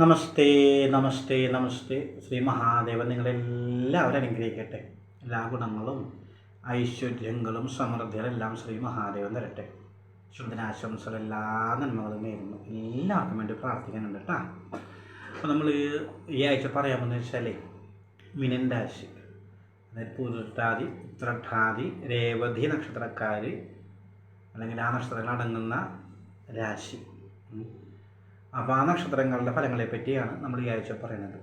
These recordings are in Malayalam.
നമസ്തേ നമസ്തേ നമസ്തേ. ശ്രീ മഹാദേവൻ നിങ്ങളെല്ലാവരും അനുഗ്രഹിക്കട്ടെ. എല്ലാ ഗുണങ്ങളും ഐശ്വര്യങ്ങളും സമൃദ്ധികളെല്ലാം ശ്രീ മഹാദേവൻ തരട്ടെ. ശുദ്ധനാശംസകൾ എല്ലാ നന്മകളും നേരുന്നു. എല്ലാവർക്കും വേണ്ടി പ്രാർത്ഥിക്കാനുണ്ട് കേട്ടോ. അപ്പോൾ നമ്മൾ ഈ ആഴ്ച പറയാമെന്ന് വെച്ചാൽ മിനൻ രാശി. അതായത് പൂരുട്ടാതി ഉത്രട്ടാതി രേവതി നക്ഷത്രക്കാർ അല്ലെങ്കിൽ ആ നക്ഷത്രങ്ങൾ അടങ്ങുന്ന രാശി. അപ്പോൾ ആ ഫലങ്ങളെ പറ്റിയാണ് നമ്മൾ ഈ ആഴ്ച പറയുന്നത്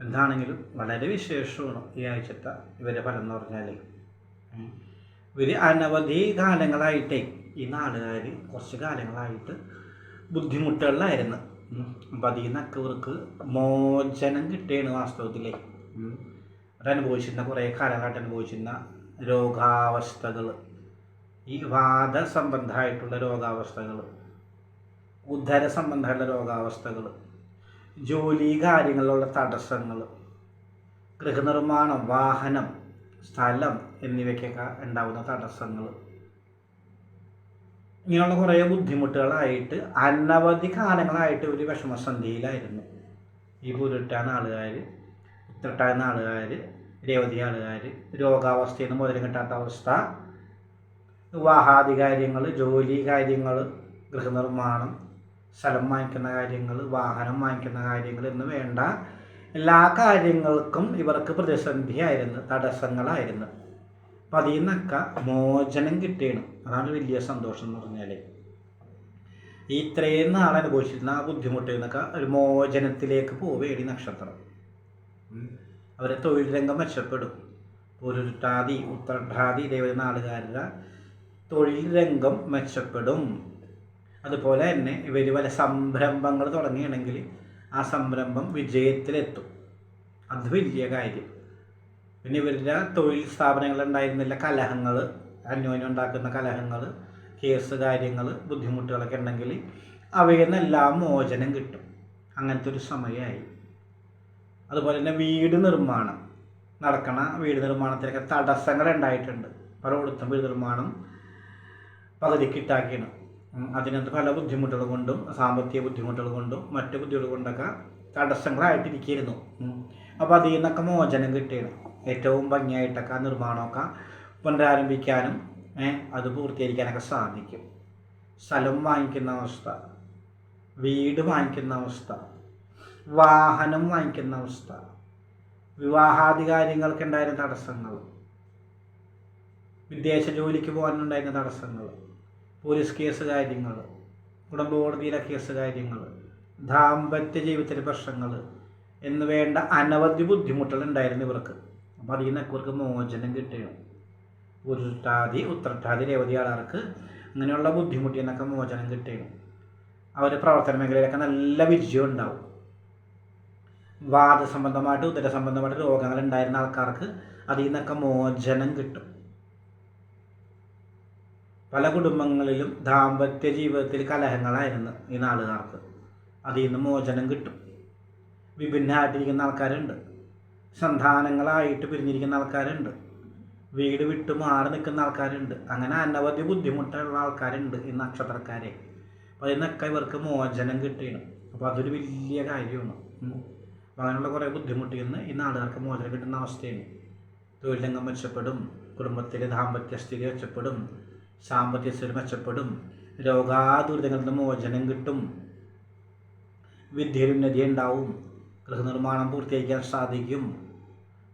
എന്താണെങ്കിലും വളരെ വിശേഷമാണ് ഈ ആഴ്ചത്തെ ഇവരെ ഫലം എന്ന് പറഞ്ഞാൽ. ഇവർ അനവധി കാലങ്ങളായിട്ടേ ഈ നാടുകാർ കുറച്ച് കാലങ്ങളായിട്ട് ബുദ്ധിമുട്ടുകളിലായിരുന്നു. അപ്പം അതിൽ നിന്നൊക്കെ ഇവർക്ക് മോചനം കിട്ടുകയാണ് വാസ്തവത്തിലേ ഉം. അവരനുഭവിച്ചിരുന്ന കുറേ കാലങ്ങളായിട്ട് അനുഭവിച്ചിരുന്ന രോഗാവസ്ഥകൾ ഈ വാദസംബന്ധമായിട്ടുള്ള രോഗാവസ്ഥകൾ ഉദര സംബന്ധമായിട്ടുള്ള രോഗാവസ്ഥകൾ ജോലി കാര്യങ്ങളിലുള്ള തടസ്സങ്ങൾ ഗൃഹനിർമ്മാണം വാഹനം സ്ഥലം എന്നിവയ്ക്കൊക്കെ ഉണ്ടാകുന്ന തടസ്സങ്ങൾ ഇങ്ങനെയുള്ള കുറേ ബുദ്ധിമുട്ടുകളായിട്ട് അനവധി കാലങ്ങളായിട്ട് ഒരു വിഷമസന്ധിയിലായിരുന്നു. ഈ പുരുട്ടാൻ ആളുകാർ ഉത്രട്ടാൻ ആളുകാർ രേവതി ആളുകാർ രോഗാവസ്ഥയിൽ നിന്ന് മുതലും കിട്ടാത്ത അവസ്ഥ വിവാഹാദി കാര്യങ്ങൾ ജോലി കാര്യങ്ങൾ ഗൃഹനിർമ്മാണം സ്ഥലം വാങ്ങിക്കുന്ന കാര്യങ്ങൾ വാഹനം വാങ്ങിക്കുന്ന കാര്യങ്ങൾ എന്ന് വേണ്ട എല്ലാ കാര്യങ്ങൾക്കും ഇവർക്ക് പ്രതിസന്ധിയായിരുന്നു തടസ്സങ്ങളായിരുന്നു. അപ്പം അതിൽ നിന്നൊക്കെ മോചനം കിട്ടിയാണ്. അതാണ് വലിയ സന്തോഷം എന്ന് പറഞ്ഞാൽ ഈ ഇത്രയും നാൾ അനുഭവിച്ചിരുന്ന ആ ബുദ്ധിമുട്ടിൽ നിന്നൊക്കെ ഒരു മോചനത്തിലേക്ക് പോവുകയാണ് ഈ നക്ഷത്രം. അവരെ തൊഴിൽ രംഗം മെച്ചപ്പെടും. പുരുട്ടാതി ഉത്തരട്ടാതി ഇതേപോലെ നാളുകാരുടെ തൊഴിൽ രംഗം മെച്ചപ്പെടും. അതുപോലെ തന്നെ ഇവർ പല സംരംഭങ്ങൾ തുടങ്ങുകയാണെങ്കിൽ ആ സംരംഭം വിജയത്തിലെത്തും. അത് വലിയ കാര്യം. പിന്നെ ഇവരുടെ തൊഴിൽ സ്ഥാപനങ്ങൾ ഉണ്ടായിരുന്നില്ല കലഹങ്ങൾ അന്യോന്യം ഉണ്ടാക്കുന്ന കലഹങ്ങൾ കേസ് കാര്യങ്ങൾ ബുദ്ധിമുട്ടുകളൊക്കെ ഉണ്ടെങ്കിൽ അവയിൽ നിന്നെല്ലാം മോചനം കിട്ടും. അങ്ങനത്തെ ഒരു സമയമായി. അതുപോലെ തന്നെ വീട് നിർമ്മാണം. നടക്കണ വീട് നിർമ്മാണത്തിലൊക്കെ തടസ്സങ്ങൾ ഉണ്ടായിട്ടുണ്ട്. പലയിടത്തും വീട് നിർമ്മാണം പകുതിക്കിട്ടാക്കിയാണ് അതിനകത്ത് പല ബുദ്ധിമുട്ടുകൾ കൊണ്ടും സാമ്പത്തിക ബുദ്ധിമുട്ടുകൾ കൊണ്ടും മറ്റു ബുദ്ധിമുട്ടുകൾ കൊണ്ടൊക്കെ തടസ്സങ്ങളായിട്ടിരിക്കുന്നു. അപ്പോൾ അതിൽ നിന്നൊക്കെ മോചനം കിട്ടിയത് ഏറ്റവും ഭംഗിയായിട്ടൊക്കെ ആ നിർമ്മാണമൊക്കെ പുനരാരംഭിക്കാനും അത് പൂർത്തീകരിക്കാനൊക്കെ സാധിക്കും. സ്ഥലം വാങ്ങിക്കുന്ന അവസ്ഥ വീട് വാങ്ങിക്കുന്ന അവസ്ഥ വാഹനം വാങ്ങിക്കുന്ന അവസ്ഥ വിവാഹാദി കാര്യങ്ങൾക്ക് ഉണ്ടായിരുന്ന തടസ്സങ്ങൾ വിദേശ ജോലിക്ക് പോകാനുണ്ടായിരുന്ന തടസ്സങ്ങൾ പോലീസ് കേസ് കാര്യങ്ങൾ കുടുംബ കോടതിയിലെ കേസ് കാര്യങ്ങൾ ദാമ്പത്യ ജീവിതത്തിലെ പ്രശ്നങ്ങൾ എന്ന് വേണ്ട അനവധി ബുദ്ധിമുട്ടുകൾ ഉണ്ടായിരുന്നു ഇവർക്ക്. അപ്പം അതിൽ നിന്നൊക്കെ ഇവർക്ക് മോചനം കിട്ടുകയാണ്. ഉരുട്ടാതി ഉത്രട്ടാതി രേവതി ആളുകൾക്ക് അങ്ങനെയുള്ള ബുദ്ധിമുട്ടിൽ നിന്നൊക്കെ മോചനം കിട്ടുകയാണ്. അവർ പ്രവർത്തന മേഖലയിലൊക്കെ നല്ല വിജയം ഉണ്ടാവും. വാദസംബന്ധമായിട്ട് ഉദര സംബന്ധമായിട്ട് രോഗങ്ങൾ ഉണ്ടായിരുന്ന ആൾക്കാർക്ക് അതിൽ നിന്നൊക്കെ മോചനം കിട്ടും. പല കുടുംബങ്ങളിലും ദാമ്പത്യ ജീവിതത്തിൽ കലഹങ്ങളായിരുന്നു ഈ നാളുകാർക്ക് അതിൽ നിന്ന് മോചനം കിട്ടും. വിഭിന്നമായിട്ടിരിക്കുന്ന ആൾക്കാരുണ്ട്. സന്താനങ്ങളായിട്ട് പിരിഞ്ഞിരിക്കുന്ന ആൾക്കാരുണ്ട്. വീട് വിട്ട് മാറി നിൽക്കുന്ന ആൾക്കാരുണ്ട്. അങ്ങനെ അനവധി ബുദ്ധിമുട്ടുള്ള ആൾക്കാരുണ്ട് ഈ നക്ഷത്രക്കാരെ. അപ്പോൾ അതിനൊക്കെ ഇവർക്ക് മോചനം കിട്ടിയാണ് അപ്പോൾ അതൊരു വലിയ കാര്യമാണ്. അപ്പോൾ അങ്ങനെയുള്ള കുറേ ബുദ്ധിമുട്ടിൽ നിന്ന് ഈ നാടുകാർക്ക് മോചനം കിട്ടുന്ന അവസ്ഥയാണ്. തൊഴിലംഗം മെച്ചപ്പെടും. കുടുംബത്തിലെ ദാമ്പത്യ സ്ഥിതി മെച്ചപ്പെടും. സാമ്പത്തിക സ്ഥിതി മെച്ചപ്പെടും. രോഗാദുരിതങ്ങളിൽ നിന്ന് മോചനം കിട്ടും. വിദ്യയിൽ ഉന്നതി ഉണ്ടാവും. ഗൃഹനിർമ്മാണം പൂർത്തിയാക്കാൻ സാധിക്കും.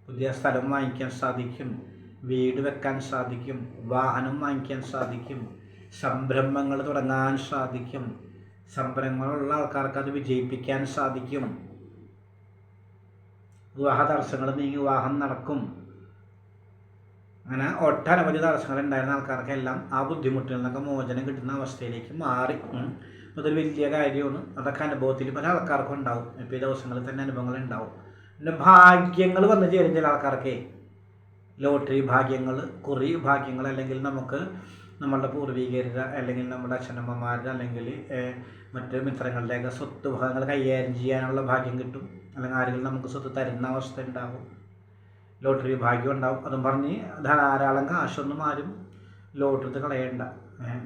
പുതിയ സ്ഥലം വാങ്ങിക്കാൻ സാധിക്കും. വീട് വെക്കാൻ സാധിക്കും. വാഹനം വാങ്ങിക്കാൻ സാധിക്കും. സംരംഭങ്ങൾ തുടങ്ങാൻ സാധിക്കും. സംരംഭങ്ങളുള്ള ആൾക്കാർക്ക് അത് വിജയിപ്പിക്കാൻ സാധിക്കും. വിവാഹ തടസ്സങ്ങൾ നീങ്ങി വിവാഹം നടക്കും. അങ്ങനെ ഒട്ടനവധി തടസ്സങ്ങൾ ഉണ്ടായിരുന്ന ആൾക്കാർക്കെല്ലാം ആ ബുദ്ധിമുട്ടിൽ നിന്നൊക്കെ മോചനം കിട്ടുന്ന അവസ്ഥയിലേക്ക് മാറി. അതൊരു വലിയ കാര്യമാണ്. അതൊക്കെ അനുഭവത്തിൽ പല ആൾക്കാർക്കും ഉണ്ടാവും. ഇപ്പോൾ ഈ ദിവസങ്ങളിൽ തന്നെ അനുഭവങ്ങൾ ഉണ്ടാവും പിന്നെ ഭാഗ്യങ്ങൾ വന്നു ചേരും ചില ആൾക്കാർക്കേ. ലോട്ടറി ഭാഗ്യങ്ങൾ കുറി ഭാഗ്യങ്ങൾ അല്ലെങ്കിൽ നമുക്ക് നമ്മളുടെ പൂർവികരുടെ അല്ലെങ്കിൽ നമ്മുടെ അച്ഛനമ്മമാരുടെ അല്ലെങ്കിൽ മറ്റ് മിത്രങ്ങളുടെയൊക്കെ സ്വത്ത് ഭാഗങ്ങൾ കൈകാര്യം ചെയ്യാനുള്ള ഭാഗ്യം കിട്ടും. അല്ലെങ്കിൽ ആരെങ്കിലും നമുക്ക് സ്വത്ത് തരുന്ന അവസ്ഥ ഉണ്ടാവും. ലോട്ടറി ഭാഗ്യം ഉണ്ടാവും അതും പറഞ്ഞ് ധാരാളം കാശൊന്നും ആരും ലോട്ടറി കളയണ്ട.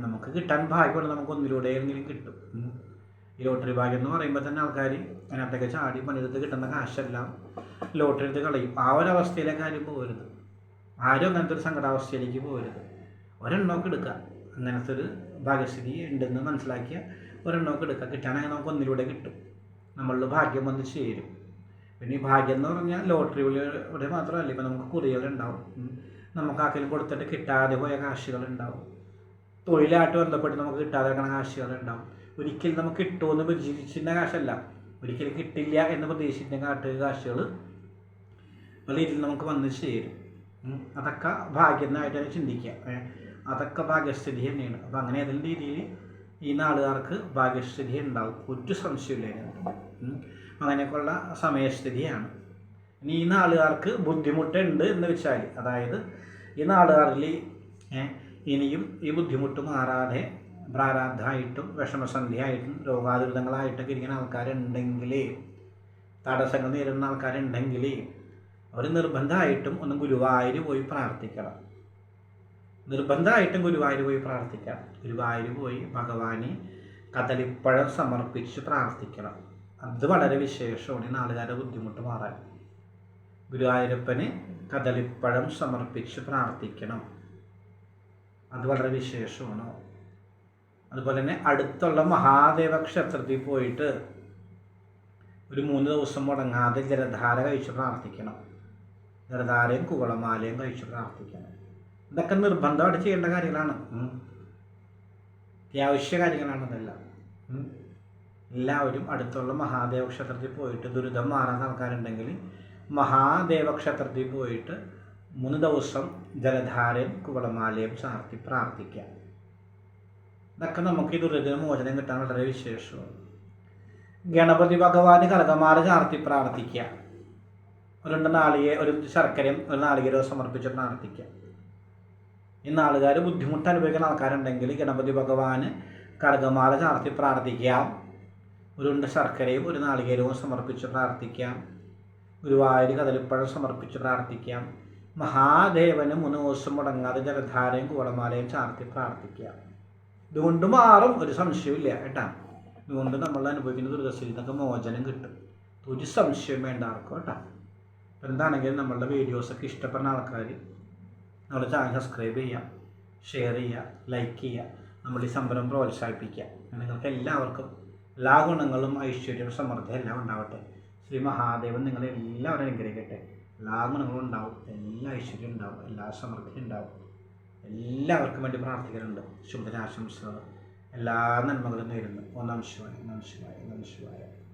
നമുക്ക് കിട്ടാൻ ഭാഗ്യമുണ്ട് നമുക്ക് ഒന്നിലൂടെ എങ്കിലും കിട്ടും. ഈ ലോട്ടറി ഭാഗ്യം എന്ന് പറയുമ്പോൾ തന്നെ ആൾക്കാർ അതിനകത്തൊക്കെ ചാടി പണിയെടുത്ത് കിട്ടുന്ന കാശെല്ലാം ലോട്ടറി എടുത്ത് കളയും. ആ ഒരു അവസ്ഥയിലേക്ക് ആരും പോകരുത് ആരും അങ്ങനത്തെ ഒരു സങ്കടാവസ്ഥയിലേക്ക് പോകരുത് ഒരെണ്ണമൊക്കെ എടുക്കുക. അങ്ങനത്തെ ഒരു ഭാഗ്യസ്ഥിതി ഉണ്ടെന്ന് മനസ്സിലാക്കിയ ഒരെണ്ണമൊക്കെ എടുക്കുക. കിട്ടാനായി നമുക്ക് ഒന്നിലൂടെ കിട്ടും. നമ്മളുടെ ഭാഗ്യം വന്ന് ചേരും. പിന്നെ ഈ ഭാഗ്യം എന്ന് പറഞ്ഞാൽ ലോട്ടറി വിളിയുടെ മാത്രമല്ല ഇപ്പം നമുക്ക് കുറികളുണ്ടാവും. നമുക്ക് ആക്കിൽ കൊടുത്തിട്ട് കിട്ടാതെ പോയ കാശികളുണ്ടാവും. തൊഴിലായിട്ട് ബന്ധപ്പെട്ട് നമുക്ക് കിട്ടാതെ കിടക്കുന്ന കാശികളുണ്ടാവും. ഒരിക്കലും നമുക്ക് കിട്ടുമെന്ന് പ്രതീക്ഷിച്ചിരുന്ന കാശല്ല. ഒരിക്കലും കിട്ടില്ല എന്ന് പ്രതീക്ഷിച്ചിരുന്ന കാട്ട് കാശുകൾ പല രീതിയിൽ നമുക്ക് വന്ന് ചേരും. അതൊക്കെ ഭാഗ്യമായിട്ടാണ് ചിന്തിക്കുക. അതൊക്കെ ഭാഗ്യസ്ഥിതി തന്നെയാണ്. അപ്പം അങ്ങനെ ഏതെങ്കിലും രീതിയിൽ ഈ നാളുകാർക്ക് ഭാഗ്യസ്ഥിതി ഉണ്ടാവും. ഒരു സംശയമില്ല. അങ്ങനെയൊക്കെയുള്ള സമയസ്ഥിതിയാണ്. ഇനി ഈ നാളുകാർക്ക് ബുദ്ധിമുട്ടുണ്ട് എന്ന് വെച്ചാൽ അതായത് ഈ നാളുകാരിൽ ഇനിയും ഈ ബുദ്ധിമുട്ട് മാറാതെ പ്രാരാബ്ധമായിട്ടും വിഷമസന്ധിയായിട്ടും രോഗാതുരിതങ്ങളായിട്ടൊക്കെ ഇരിക്കുന്ന ആൾക്കാരുണ്ടെങ്കിൽ തടസ്സങ്ങൾ നേരിടുന്ന ആൾക്കാരുണ്ടെങ്കിൽ അവർ നിർബന്ധമായിട്ടും ഒന്ന് ഗുരുവായൂർ പോയി പ്രാർത്ഥിക്കണം. നിർബന്ധമായിട്ടും ഗുരുവായൂർ പോയി പ്രാർത്ഥിക്കണം. ഗുരുവായൂർ പോയി ഭഗവാനെ കദളിപ്പഴം സമർപ്പിച്ച് പ്രാർത്ഥിക്കണം. അത് വളരെ വിശേഷമാണ്. ഈ നാളുകാരുടെ ബുദ്ധിമുട്ട് മാറാൻ. ഗുരുവായൂരപ്പന് കദളിപ്പഴം സമർപ്പിച്ച് പ്രാർത്ഥിക്കണം. അത് വളരെ വിശേഷമാണ്. അതുപോലെ തന്നെ അടുത്തുള്ള മഹാദേവ ക്ഷേത്രത്തിൽ പോയിട്ട് ഒരു മൂന്ന് ദിവസം മുടങ്ങാതെ ജലധാര കഴിച്ച് പ്രാർത്ഥിക്കണം. ജലധാരയും കുവളമാലയും കഴിച്ച് പ്രാർത്ഥിക്കണം. ഇതൊക്കെ നിർബന്ധമായിട്ട് ചെയ്യേണ്ട കാര്യങ്ങളാണ്. അത്യാവശ്യ കാര്യങ്ങളാണ് ഇതെല്ലാം. ഉം. എല്ലാവരും അടുത്തുള്ള മഹാദേവ ക്ഷേത്രത്തിൽ പോയിട്ട് ദുരിതം മാറാത്ത ആൾക്കാരുണ്ടെങ്കിൽ മഹാദേവ ക്ഷേത്രത്തിൽ പോയിട്ട് മൂന്ന് ദിവസം ജലധാരയും കുവളമാലയും ചാർത്തി പ്രാർത്ഥിക്കാം ഇതൊക്കെ നമുക്ക് ഈ ദുരിതം മോചനം കിട്ടാൻ വളരെ വിശേഷമാണ്. ഗണപതി ഭഗവാന് കനകമാല ചാർത്തി പ്രാർത്ഥിക്കുക. ഒരു നാളികെ ഒരു ശർക്കരയും ഒരു നാളികേരവും സമർപ്പിച്ച് പ്രാർത്ഥിക്കുക. ഈ നാളുകാർ ബുദ്ധിമുട്ട് അനുഭവിക്കുന്ന ആൾക്കാരുണ്ടെങ്കിൽ ഗണപതി ഭഗവാന് കനകമാല ചാർത്തി പ്രാർത്ഥിക്കാം ഒരു ഉണ്ട ശർക്കരയും ഒരു നാളികേരവും സമർപ്പിച്ച് പ്രാർത്ഥിക്കാം. ഗുരുവായൂർ കദളിപ്പഴം സമർപ്പിച്ച് പ്രാർത്ഥിക്കാം. മഹാദേവന് മൂന്ന് ദിവസം മുടങ്ങാതെ ജലധാരയും കൂടമാലയും ചാർത്തി പ്രാർത്ഥിക്കാം. ഇതുകൊണ്ട് മാറും ഒരു സംശയമില്ല കേട്ടാ. ഇതുകൊണ്ട് നമ്മൾ അനുഭവിക്കുന്ന ദുരിതസ്ഥിതി നിന്നൊക്കെ മോചനം കിട്ടും. ഒരു സംശയം വേണ്ട ആർക്കും കേട്ടാ. എന്താണെങ്കിലും നമ്മളുടെ വീഡിയോസൊക്കെ ഇഷ്ടപ്പെടുന്ന ആൾക്കാർ നമ്മുടെ ചാനൽ സബ്സ്ക്രൈബ് ചെയ്യാം ഷെയർ ചെയ്യുക ലൈക്ക് ചെയ്യുക നമ്മൾ ഈ സംരംഭം പ്രോത്സാഹിപ്പിക്കുക നിങ്ങൾക്ക് എല്ലാവർക്കും എല്ലാ ഗുണങ്ങളും ഐശ്വര്യവും സമൃദ്ധി എല്ലാം ഉണ്ടാവട്ടെ. ശ്രീ മഹാദേവൻ നിങ്ങളെ എല്ലാവരും അനുഗ്രഹിക്കട്ടെ. എല്ലാ ഗുണങ്ങളും ഉണ്ടാവും. എല്ലാ ഐശ്വര്യം ഉണ്ടാവും. എല്ലാ സമൃദ്ധിയും ഉണ്ടാവും. എല്ലാവർക്കും വേണ്ടി പ്രാർത്ഥിക്കുന്നുണ്ട് ശുഭദിനാശംസകൾ എല്ലാ നന്മകളും നേരുന്നു. ഒന്നാം ശിവായ. ഒന്നാം ശിവായ. ഒന്നാം ശിവായ.